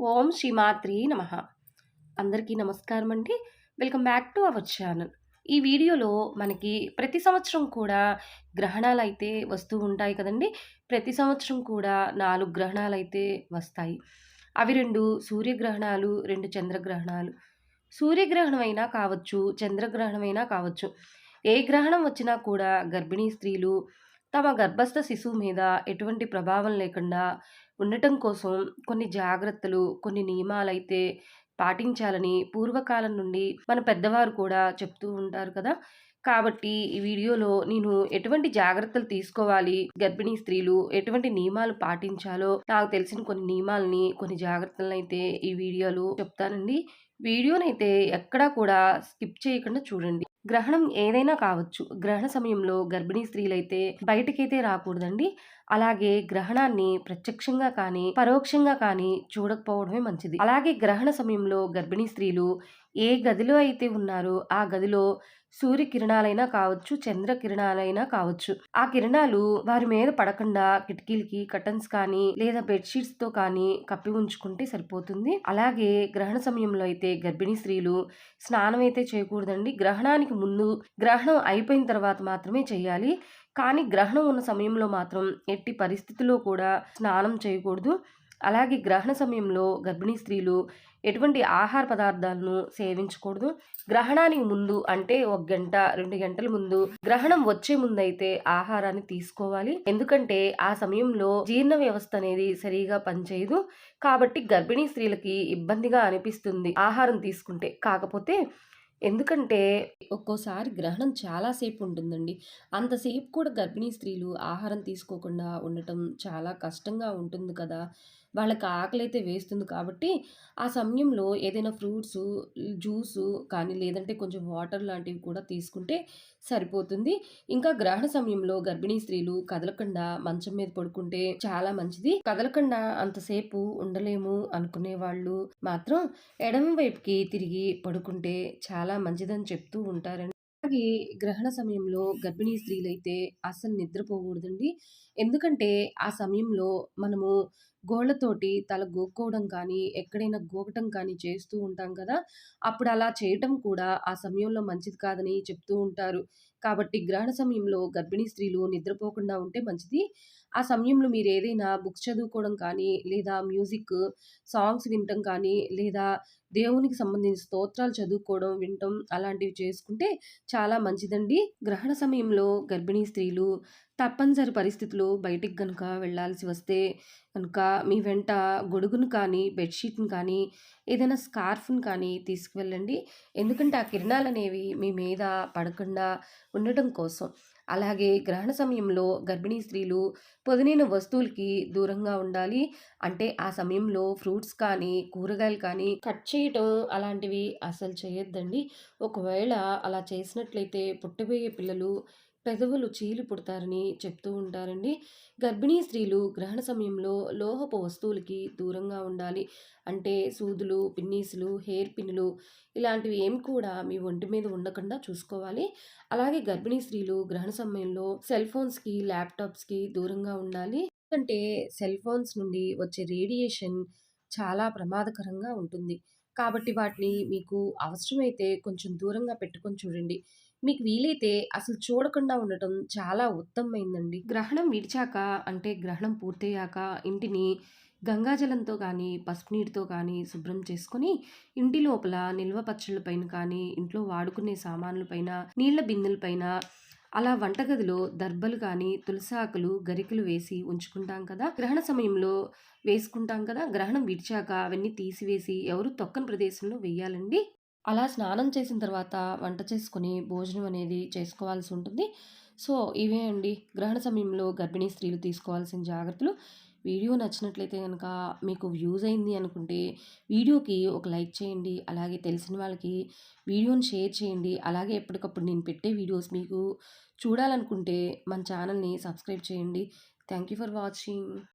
ఓం శ్రీమాత్రి నమ. అందరికీ నమస్కారం అండి. Welcome back to our channel. ఈ వీడియోలో మనకి ప్రతి సంవత్సరం కూడా గ్రహణాలు అయితే వస్తూ ఉంటాయి కదండి. ప్రతి సంవత్సరం కూడా నాలుగు గ్రహణాలు అయితే వస్తాయి. అవి రెండు సూర్యగ్రహణాలు రెండు చంద్రగ్రహణాలు. సూర్యగ్రహణం అయినా కావచ్చు చంద్రగ్రహణం అయినా కావచ్చు. ఏ గ్రహణం వచ్చినా కూడా గర్భిణీ స్త్రీలు తమ గర్భస్థ శిశువు మీద ఎటువంటి ప్రభావం లేకుండా ఉండటం కోసం కొన్ని జాగ్రత్తలు కొన్ని నియమాలైతే పాటించాలని పూర్వకాలం నుండి మన పెద్దవారు కూడా చెప్తూ ఉంటారు కదా. కాబట్టి ఈ వీడియోలో నేను ఎటువంటి జాగ్రత్తలు తీసుకోవాలి గర్భిణీ స్త్రీలు ఎటువంటి నియమాలు పాటించాలో నాకు తెలిసిన కొన్ని నియమాలని కొన్ని జాగ్రత్తలను అయితే ఈ వీడియోలో చెప్తానండి. వీడియోనైతే ఎక్కడా కూడా స్కిప్ చేయకుండా చూడండి. గ్రహణం ఏదైనా కావచ్చు. గ్రహణ సమయంలో గర్భిణీ స్త్రీలైతే బయటకైతే రాకూడదండి. అలాగే గ్రహణాన్ని ప్రత్యక్షంగా కానీ పరోక్షంగా కానీ చూడకపోవడమే మంచిది. అలాగే గ్రహణ సమయంలో గర్భిణీ స్త్రీలు ఏ గదిలో అయితే ఉన్నారో ఆ గదిలో సూర్యకిరణాలైనా కావచ్చు చంద్ర కిరణాలైనా కావచ్చు. ఆ కిరణాలు వారి మీద పడకుండా కిటికీలకి కటన్స్ కానీ లేదా బెడ్షీట్స్తో కానీ కప్పి ఉంచుకుంటే సరిపోతుంది. అలాగే గ్రహణ సమయంలో అయితే గర్భిణీ స్త్రీలు స్నానం అయితే చేయకూడదండి. గ్రహణానికి ముందు గ్రహణం అయిపోయిన తర్వాత మాత్రమే చేయాలి. కానీ గ్రహణం ఉన్న సమయంలో మాత్రం ఎట్టి పరిస్థితుల్లో కూడా స్నానం చేయకూడదు. అలాగే గ్రహణ సమయంలో గర్భిణీ స్త్రీలు ఎటువంటి ఆహార పదార్థాలను సేవించకూడదు. గ్రహణానికి ముందు అంటే ఒక గంట రెండు గంటల ముందు గ్రహణం వచ్చే ముందు అయితే ఆహారాన్ని తీసుకోవాలి. ఎందుకంటే ఆ సమయంలో జీర్ణ వ్యవస్థ అనేది సరిగా పనిచేయదు. కాబట్టి గర్భిణీ స్త్రీలకి ఇబ్బందిగా అనిపిస్తుంది ఆహారం తీసుకుంటే. కాకపోతే ఎందుకంటే ఒక్కోసారి గ్రహణం చాలాసేపు ఉంటుందండి. అంతసేపు కూడా గర్భిణీ స్త్రీలు ఆహారం తీసుకోకుండా ఉండటం చాలా కష్టంగా ఉంటుంది కదా. వాళ్ళకి ఆకలి అయితే వేస్తుంది కాబట్టి ఆ సమయంలో ఏదైనా ఫ్రూట్స్ జ్యూసు కానీ లేదంటే కొంచెం వాటర్ లాంటివి కూడా తీసుకుంటే సరిపోతుంది. ఇంకా గ్రహణ సమయంలో గర్భిణీ స్త్రీలు కదలకుండా మంచం మీద పడుకుంటే చాలా మంచిది. కదలకుండా అంతసేపు ఉండలేము అనుకునే వాళ్ళు మాత్రం ఎడమ వైపుకి తిరిగి పడుకుంటే చాలా మంచిదని చెప్తూ ఉంటారండి. అలాగే గ్రహణ సమయంలో గర్భిణీ స్త్రీలైతే అస్సలు నిద్రపోకూడదండి. ఎందుకంటే ఆ సమయంలో మనము గోళ్ళతోటి తల గోక్కోవడం కానీ ఎక్కడైనా గోకటం కానీ చేస్తూ ఉంటాం కదా. అప్పుడు అలా చేయటం కూడా ఆ సమయంలో మంచిది కాదని చెప్తూ ఉంటారు. కాబట్టి గ్రహణ సమయంలో గర్భిణీ స్త్రీలు నిద్రపోకుండా ఉంటే మంచిది. ఆ సమయంలో మీరు ఏదైనా బుక్స్ చదువుకోవడం కానీ లేదా మ్యూజిక్ సాంగ్స్ వినటం కానీ లేదా దేవునికి సంబంధించిన స్తోత్రాలు చదువుకోవడం వినటం అలాంటివి చేసుకుంటే చాలా మంచిదండి. గ్రహణ సమయంలో గర్భిణీ స్త్రీలు తప్పనిసరి పరిస్థితులు బయటికి కనుక వెళ్ళాల్సి వస్తే కనుక మీ వెంట గొడుగును కానీ బెడ్షీట్ని కానీ ఏదైనా స్కార్ఫ్ను కానీ తీసుకువెళ్ళండి. ఎందుకంటే ఆ కిరణాలు అనేవి మీ మీద పడకుండా ఉండటం కోసం. అలాగే గ్రహణ సమయంలో గర్భిణీ స్త్రీలు పొదినైన వస్తువులకి దూరంగా ఉండాలి. అంటే ఆ సమయంలో ఫ్రూట్స్ కానీ కూరగాయలు కానీ కట్ చేయటం అలాంటివి అసలు చేయొద్దండి. ఒకవేళ అలా చేసినట్లయితే పుట్టబోయే పిల్లలు పెదవులు చీలి పుడతారని చెప్తూ ఉంటారండి. గర్భిణీ స్త్రీలు గ్రహణ సమయంలో లోహపు వస్తువులకి దూరంగా ఉండాలి. అంటే సూదులు పిన్నీసులు హెయిర్ పిన్నులు ఇలాంటివి ఏమి కూడా మీ ఒంటి మీద ఉండకుండా చూసుకోవాలి. అలాగే గర్భిణీ స్త్రీలు గ్రహణ సమయంలో సెల్ ఫోన్స్కి ల్యాప్టాప్స్కి దూరంగా ఉండాలి. ఎందుకంటే సెల్ ఫోన్స్ నుండి వచ్చే రేడియేషన్ చాలా ప్రమాదకరంగా ఉంటుంది. కాబట్టి వాటిని మీకు అవసరమైతే కొంచెం దూరంగా పెట్టుకొని చూడండి. మీకు వీలైతే అసలు చూడకుండా ఉండటం చాలా ఉత్తమమైందండి. గ్రహణం విడిచాక అంటే గ్రహణం పూర్తయ్యాక ఇంటిని గంగాజలంతో కానీ పసుపు నీటితో కానీ శుభ్రం చేసుకొని ఇంటి లోపల నిల్వ పచ్చళ్ళ పైన కానీ ఇంట్లో వాడుకునే సామాన్లపైన నీళ్ళ బిందెలపైన అలా వంటగదిలో దర్బలు కానీ తులసాకులు గరికలు వేసి ఉంచుకుంటాం కదా. గ్రహణ సమయంలో వేసుకుంటాం కదా. గ్రహణం విడిచాక అవన్నీ తీసివేసి ఎవరు తొక్కని ప్రదేశంలో వేయాలండి? అలా స్నానం చేసిన తర్వాత వంట చేసుకొని భోజనం అనేది చేసుకోవాల్సి ఉంటుంది. సో ఇవే అండి. గ్రహణ సమయంలో గర్భిణీ స్త్రీలు తీసుకోవాల్సిన జాగ్రత్తలు. వీడియో నచ్చినట్లయితే కనుక మీకు వ్యూస్ అయింది అనుకుంటే వీడియోకి ఒక లైక్ చేయండి అలాగే తెలిసిన వాళ్ళకి వీడియోని షేర్ చేయండి. అలాగే ఎప్పటికప్పుడు నేను పెట్టే వీడియోస్ మీకు చూడాలనుకుంటే మన ఛానల్ని సబ్స్క్రైబ్ చేయండి. Thank you for watching.